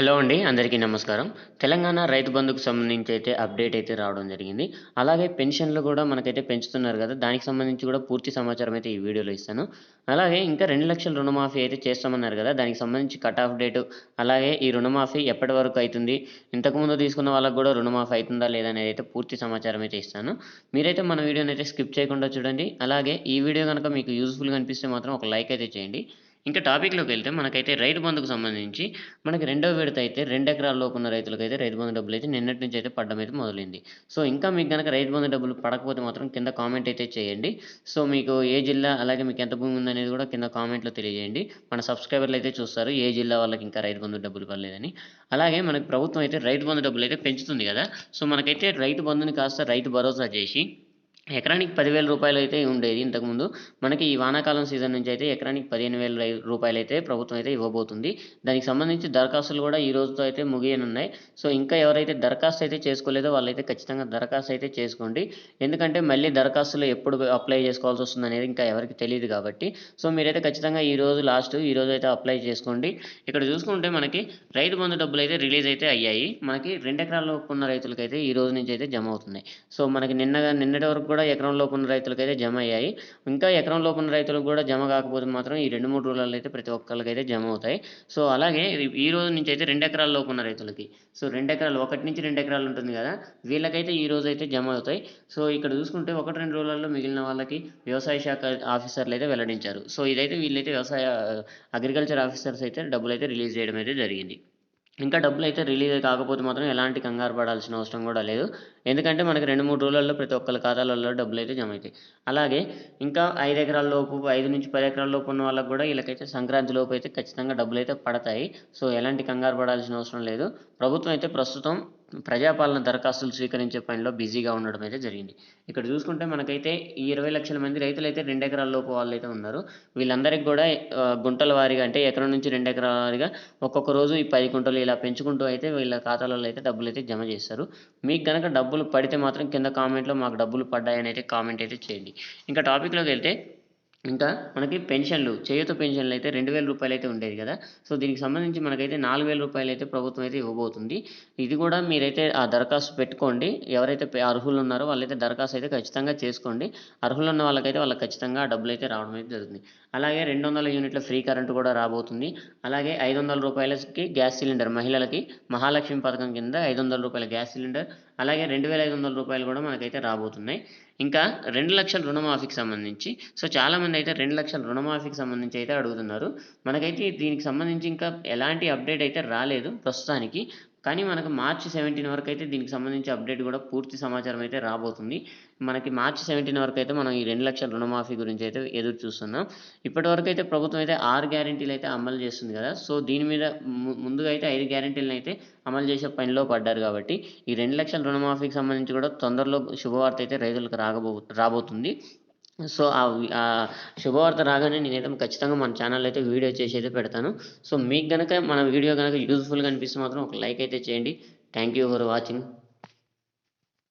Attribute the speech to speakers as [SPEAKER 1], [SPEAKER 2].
[SPEAKER 1] Hello అండి అందరికీ నమస్కారం. తెలంగాణ రైతు బంధుకు సంబంధించి అయితే అప్డేట్ అయితే రావడం జరిగింది. అలాగే పెన్షన్లు కూడా మనకైతే పెంచుతున్నారు కదా దానికి సంబంధించి కూడా పూర్తి సమాచారం అయితే ఈ వీడియోలో ఇస్తాను. అలాగే ఇంకా రెండు లక్షల రుణమాఫీ అయితే చేస్తామన్నారు కదా దానికి సంబంధించి కట్ ఆఫ్ డేటు అలాగే ఈ రుణమాఫీ ఎప్పటి వరకు అవుతుంది ఇంతకుముందు తీసుకున్న వాళ్ళకి కూడా రుణమాఫీ అవుతుందా లేదా అనేది అయితే పూర్తి సమాచారం అయితే ఇస్తాను. మీరైతే మన వీడియోని అయితే స్కిప్ చేయకుండా చూడండి. అలాగే ఈ వీడియో కనుక మీకు యూస్ఫుల్గా అనిపిస్తే మాత్రం ఒక లైక్ అయితే చేయండి. ఇంకా టాపిక్లోకి వెళ్తే మనకైతే రైతు బంధుకు సంబంధించి మనకి రెండో విడత అయితే రెండు ఎకరాల లోపు ఉన్న రైతులకైతే రైతు బంధు డబ్బులు అయితే నిన్నటి నుంచి అయితే పడడం అయితే మొదలైంది. సో ఇంకా మీకు కనుక రైతు బంధు డబ్బులు పడకపోతే మాత్రం కింద కామెంట్ అయితే చేయండి. సో మీకు ఏ జిల్లా అలాగే మీకు ఎంత భూమి ఉందనేది కూడా కింద కామెంట్లో తెలియజేయండి. మన సబ్స్క్రైబర్లు అయితే చూస్తారు ఏ జిల్లా వాళ్ళకి ఇంకా రైతు బంధు డబ్బులు పడలేదని. అలాగే మనకి ప్రభుత్వం అయితే రైతు బంధు డబ్బులు అయితే పెంచుతుంది కదా. సో మనకైతే రైతు బంధుని కాస్త రైతు భరోసా చేసి ఎకరానికి పదివేల రూపాయలు అయితే ఉండేది ఇంతకుముందు. మనకి ఈ వానాకాలం సీజన్ నుంచి అయితే ఎకరానికి పదిహేను వేల రూపాయలు అయితే ప్రభుత్వం అయితే ఇవ్వబోతుంది. దానికి సంబంధించి దరఖాస్తులు కూడా ఈ రోజుతో అయితే ముగియనున్నాయి. సో ఇంకా ఎవరైతే దరఖాస్తు అయితే చేసుకోలేదో వాళ్ళైతే ఖచ్చితంగా దరఖాస్తు అయితే చేసుకోండి. ఎందుకంటే మళ్ళీ దరఖాస్తులు ఎప్పుడు అప్లై చేసుకోవాల్సి వస్తుంది అనేది ఇంకా ఎవరికి తెలియదు కాబట్టి. సో మీరైతే ఖచ్చితంగా ఈ రోజు లాస్ట్ ఈ రోజు అయితే అప్లై చేసుకోండి. ఇక్కడ చూసుకుంటే మనకి రైతు బంధు డబ్బులు అయితే రిలీజ్ అయితే అయ్యాయి. మనకి రెండు ఎకరాల ఉన్న రైతులకైతే ఈ రోజు నుంచి అయితే జమ అవుతున్నాయి. సో మనకి నిన్నగా నిన్నటి వరకు కూడా ఎకరం లోపు ఉన్న రైతులకైతే జమ అయ్యాయి. ఇంకా ఎకరం లోపు ఉన్న రైతులకు కూడా జమ కాకపోతే మాత్రం ఈ రెండు మూడు రోజులలో అయితే ప్రతి ఒక్కరికైతే జమ అవుతాయి. సో అలాగే ఈ- రోజు నుంచి అయితే రెండు ఎకరాల లోపు ఉన్న రైతులకి. సో రెండు ఎకరాలు ఒకటి నుంచి రెండు ఎకరాలు ఉంటుంది కదా వీళ్ళకైతే ఈ రోజు అయితే జమ అవుతాయి. సో ఇక్కడ చూసుకుంటే ఒకటి రెండు రోజులలో మిగిలిన వాళ్ళకి వ్యవసాయ శాఖ ఆఫీసర్లు అయితే వెల్లడించారు. సో ఇదైతే వీళ్ళైతే వ్యవసాయ అగ్రికల్చర్ ఆఫీసర్స్ అయితే డబ్బులు అయితే రిలీజ్ చేయడం అయితే జరిగింది. ఇంకా డబ్బులు అయితే రిలీజ్ కాకపోతే మాత్రం ఎలాంటి కంగారు పడాల్సిన అవసరం కూడా లేదు. ఎందుకంటే మనకి రెండు మూడు రోజులలో ప్రతి ఒక్కరి ఖాతాలలో డబ్బులు అయితే జమ అవుతాయి అలాగే ఇంకా ఐదు ఎకరాల లోపు ఐదు నుంచి పది ఎకరాల లోపు ఉన్న వాళ్ళకి కూడా వీళ్ళకైతే సంక్రాంతి లోపు అయితే ఖచ్చితంగా డబ్బులు అయితే పడతాయి. సో ఎలాంటి కంగారు పడాల్సిన అవసరం లేదు. ప్రభుత్వం అయితే ప్రస్తుతం ప్రజాపాలన దరఖాస్తులు స్వీకరించే పనిలో బిజీగా ఉండడం అయితే జరిగింది. ఇక్కడ చూసుకుంటే మనకైతే ఈ ఇరవై లక్షల మంది రైతులు అయితే రెండు ఎకరాల లోపు వాళ్ళు అయితే ఉన్నారు. వీళ్ళందరికీ కూడా గుంటల వారీగా అంటే ఎకరం నుంచి రెండు ఎకరాల వారీగా ఒక్కొక్క రోజు ఈ పది గుంటలు ఇలా పెంచుకుంటూ అయితే వీళ్ళ ఖాతాలలో అయితే డబ్బులు అయితే జమ చేస్తారు. మీకు కనుక డబ్బులు పడితే మాత్రం కింద కామెంట్లో మాకు డబ్బులు పడ్డాయని అయితే కామెంట్ అయితే చేయండి. ఇంకా టాపిక్లోకి వెళ్తే ఇంకా మనకి పెన్షన్లు చేయూత పెన్షన్లు అయితే రెండు వేల రూపాయలు అయితే ఉండేది కదా. సో దీనికి సంబంధించి మనకైతే నాలుగు వేల రూపాయలు అయితే ప్రభుత్వం అయితే ఇవ్వబోతుంది. ఇది కూడా మీరైతే ఆ దరఖాస్తు పెట్టుకోండి. ఎవరైతే అర్హులు ఉన్నారో వాళ్ళైతే దరఖాస్తు అయితే ఖచ్చితంగా చేసుకోండి. అర్హులు ఉన్న వాళ్ళకైతే వాళ్ళకి ఖచ్చితంగా ఆ డబ్బులు అయితే రావడం అయితే జరుగుతుంది. అలాగే రెండు వందల యూనిట్ల ఫ్రీ కరెంటు కూడా రాబోతుంది. అలాగే ఐదు వందల రూపాయలకి గ్యాస్ సిలిండర్ మహిళలకి మహాలక్ష్మి పథకం కింద ఐదు వందల రూపాయల గ్యాస్ సిలిండర్ అలాగే రెండు వేల ఐదు వందల రూపాయలు కూడా మనకైతే రాబోతున్నాయి. ఇంకా రెండు లక్షల రుణమాఫీకి సంబంధించి సో చాలామంది అయితే రెండు లక్షల రుణమాఫీకి సంబంధించి అయితే అడుగుతున్నారు. మనకైతే దీనికి సంబంధించి ఇంకా ఎలాంటి అప్డేట్ అయితే రాలేదు ప్రస్తుతానికి. కానీ మనకు మార్చి సెవెంటీన్ వరకు అయితే దీనికి సంబంధించి అప్డేట్ కూడా పూర్తి సమాచారం అయితే రాబోతుంది. మనకి మార్చి సెవెంటీన్ వరకు అయితే మనం ఈ రెండు లక్షల రుణమాఫీ గురించి అయితే ఎదురు చూస్తున్నాం. ఇప్పటి వరకు అయితే ప్రభుత్వం అయితే ఆరు గ్యారెంటీలు అయితే అమలు చేస్తుంది కదా. సో దీని మీద ముందుగా అయితే ఐదు గ్యారంటీలను అయితే అమలు చేసే పనిలో పడ్డారు కాబట్టి ఈ రెండు లక్షల రుణమాఫీకి సంబంధించి కూడా తొందరలో శుభవార్త అయితే రైతులకు రాగబో రాబోతుంది. సో ఆ శుభవార్త రాగానే నేనైతే ఖచ్చితంగా మన ఛానల్ అయితే వీడియో చేసి అయితే పెడతాను. సో మీకు కనుక మన వీడియో కనుక యూజ్ఫుల్గా అనిపిస్తే మాత్రం ఒక లైక్ అయితే చేయండి. Thank you for watching